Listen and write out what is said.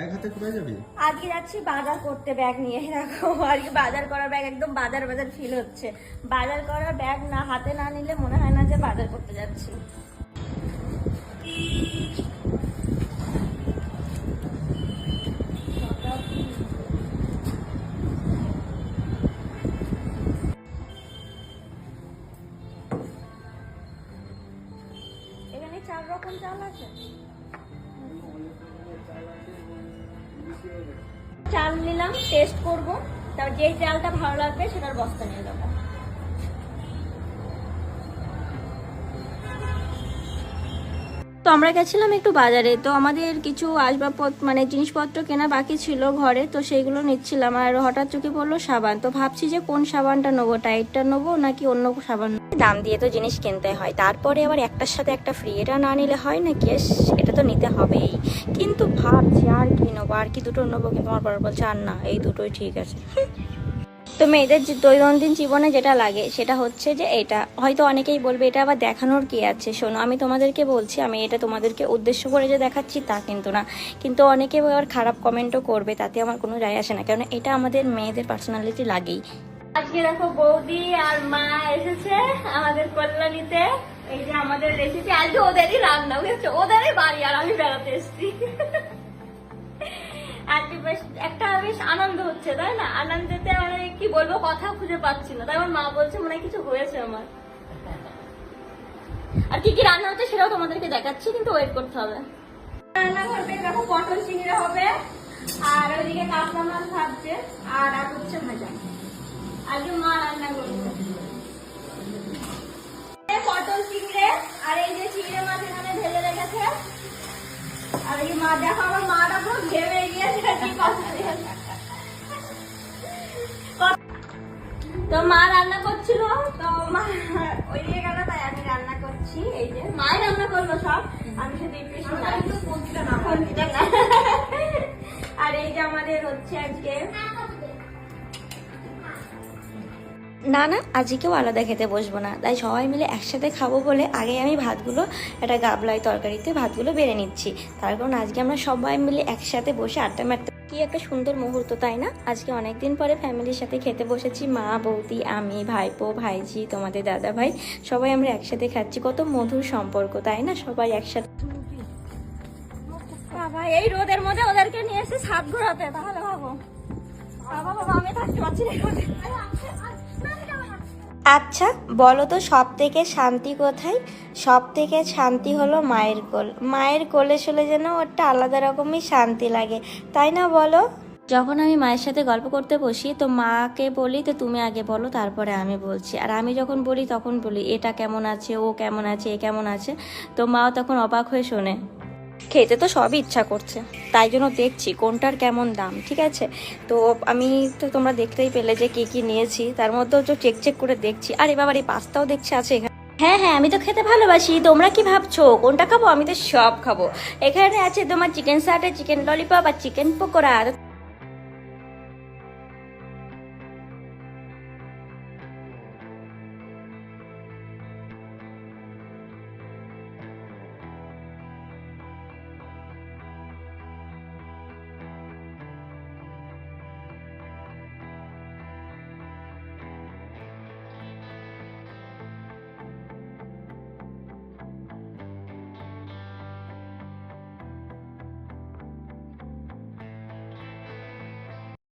এক হাতে আজকে যাচ্ছি বাজার করতে ব্যাগ নিয়ে রাখো আজকে বাজার করার ব্যাগ একদম বাজার বাজার ফিল হচ্ছে। বাজার করার ব্যাগ না, হাতে না নিলে মনে হয় না যে বাজার করতে যাচ্ছি। এখানে চার রকম চাল আছে। চাল নিলাম টেস্ট করব। তারপর যে চালটা ভালো লাগবে সেটার বস্তা নিয়ে যাব। তো আমরা গেছিলাম একটু বাজারে। তো আমাদের কিছু আসবাবপত্র মানে জিনিসপত্র কেনা বাকি ছিল ঘরে, তো সেইগুলো নিচ্ছিলাম। আর হঠাৎ চোখে পড়ল সাবান। তো ভাবছি যে কোন সাবানটা নেব, টাইটটা নেব নাকি অন্য সাবান? দাম দিয়ে তো জিনিস কিনতে হয়। তারপরে আবার একটার সাথে একটা ফ্রি এটা না নিলে হয় না কি? এটা তো নিতে হবেই। কিন্তু ভাবছি আর কি নেব, আর কি দুটো নেব, কিন্তু আমার বড় বলছে আর না, এই দুটোই ঠিক আছে। তো মেয়েদের দৈনন্দিন জীবনে যেটা লাগে, সেটা হচ্ছে যে এটা। হয়তো অনেকেই বলবে, এটা আবার দেখানোর কি আছে? শোনো, আমি তোমাদেরকে বলছি, আমি এটা তোমাদেরকে উদ্দেশ্য করে যে দেখাচ্ছি তা কিন্তু না। কিন্তু অনেকে আবার খারাপ কমেন্টও করবে, তাতে আমার কোনো যায় আসে না। কারণ এটা আমাদের মেয়েদের পার্সোনালিটি লাগেই। আজকে দেখো বৌদি আর মা এসেছে আমাদের কল্যাণীতে। এই যে আমাদের রেসিপি, আজকে ওদেরই রান্না ওদেরই বাড়ি আর আমি বেড়াতে এসেছি। আজকে বেশ, একটা বেশ আনন্দ হচ্ছে, তাই না? আনন্দেতে মানে কি বলব, কথা খুঁজে পাচ্ছি না। তাই আমার মা বলছে, মনে কিছু হয়েছে আমার। আর কি কি রান্না হচ্ছে সেটাও তোমাদেরকে দেখাচ্ছি, কিন্তু ওয়েট করতে হবে। রান্না করবে, দেখো, পটল চিংড়ি হবে, আর ওইদিকে কাঁচা মাছ ভাজছে, আর আর হচ্ছে ভাজা। আজকে মা রান্না করবে। পটল চিংড়ে, আর এই যে চিংড়ে মাছ এখানে ভেজে রেখেছে আর এই মা দেখো আমার মাটা পুরো ঘেমে গিয়েছে তো মা রান্না করছিল? তো মা ওইদিকে গেল তাই আমি রান্না করছি এই যে। মাই রান্না করল সব? আমি শুধু। আর এই যে আমাদের হচ্ছে আজকে না না আজকে আজকেও আলাদা খেতে বসবো না। তাই সবাই মিলে একসাথে খাব বলে আগে আমি ভাতগুলো, একটা গাবলাই তরকারিতে ভাতগুলো বেড়ে নিচ্ছি। তার কারণ আজকে আমরা সবাই মিলে একসাথে বসে আড্ডা মারতে কি একটা সুন্দর মুহূর্ত, তাই না? আজকে অনেকদিন পরে ফ্যামিলির সাথে খেতে বসেছি, মা, বৌদি, আমি, ভাইপো, ভাইজি, তোমাদের দাদা ভাই সবাই আমরা একসাথে খাচ্ছি, কত মধুর সম্পর্ক, তাই না? সবাই একসাথে এই রোদের মধ্যে ওদেরকে নিয়ে এসে ঘোরাতে, তাহলে ভাবো। বাবা বাবা, আমি থাকতে পারছি। আচ্ছা বলো তো সব থেকে শান্তি কোথায়? সব থেকে শান্তি হলো মায়ের কোল। মায়ের কোলে চলে যেন ওটা আলাদা রকমই শান্তি লাগে, তাই না বলো? যখন আমি মায়ের সাথে গল্প করতে বসি, তো মাকে বলি, তো তুমি আগে বলো, তারপরে আমি বলছি। আর আমি যখন বলি, তখন বলি, এটা কেমন আছে? ও কেমন আছে? এ কেমন আছে? তো মাও তখন অবাক হয়ে শোনে। খেতে তো সবই ইচ্ছা করছে। তাই জন্য দেখছি কোনটার কেমন দাম, ঠিক আছে? তো আমি তো তোমরা দেখতেই পেলে যে কি কি নিয়েছি। তার মধ্যেও তো চেক চেক করে দেখছি। আরে বাবার এই পাস্তাও দেখছি আছে এখানে। হ্যাঁ হ্যাঁ আমি তো খেতে ভালোবাসি। তোমরা কি ভাবছ? কোনটা খাব? আমি তো সব খাব। এখানে আছে তোমার চিকেন সাটে চিকেন ললিপপ আর চিকেন পকোড়া।